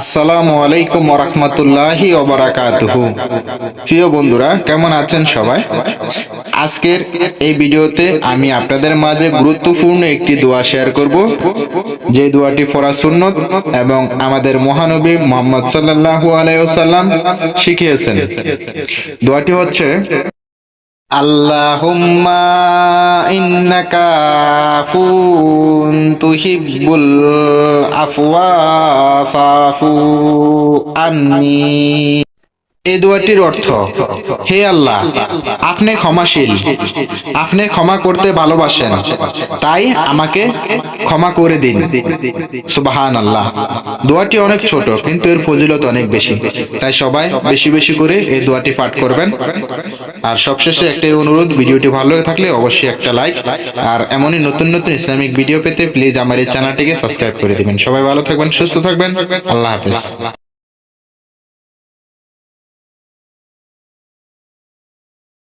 আসসালামু আলাইকুম ওরহমতুল্লাহি ওবরাকাতুহু। প্রিয় বন্ধুরা, কেমন আছেন সবাই? আজকের এই ভিডিওতে আমি আপনাদের মাঝে গুরুত্বপূর্ণ একটি দোয়া শেয়ার করব। যে দোয়াটি পড়া সুন্নত এবং আমাদের মহানবী মোহাম্মদ সাল্লাল্লাহু আলাইহি ওয়াসাল্লাম শিখিয়েছেন। দোয়াটি হচ্ছে আল্লাহুম্মা ইন্নাকা আফুন তুহিব্বুল আফওয়া ফাফু আন্নি। এই দোয়াটির অর্থ, হে আল্লাহ, আপনি ক্ষমাশীল। আপনি ক্ষমা করতে ভালোবাসেন। তাই আমাকে ক্ষমা করে দিন। সুবাহান আল্লাহ দোয়াটি অনেক ছোট, কিন্তু এর ফজিলত অনেক বেশি। তাই সবাই বেশি বেশি করে এই দোয়াটি পাঠ করবেন। আর সবশেষে একটাই অনুরোধ, ভিডিওটি ভালো থাকলে অবশ্যই একটা লাইক। আর এমনই নতুন নতুন ইসলামিক ভিডিও পেতে প্লিজ আমার এই চ্যানেলটিকে সাবস্ক্রাইব করে দিবেন। সবাই ভালো থাকবেন, সুস্থ থাকবেন। আল্লাহ হাফেজ।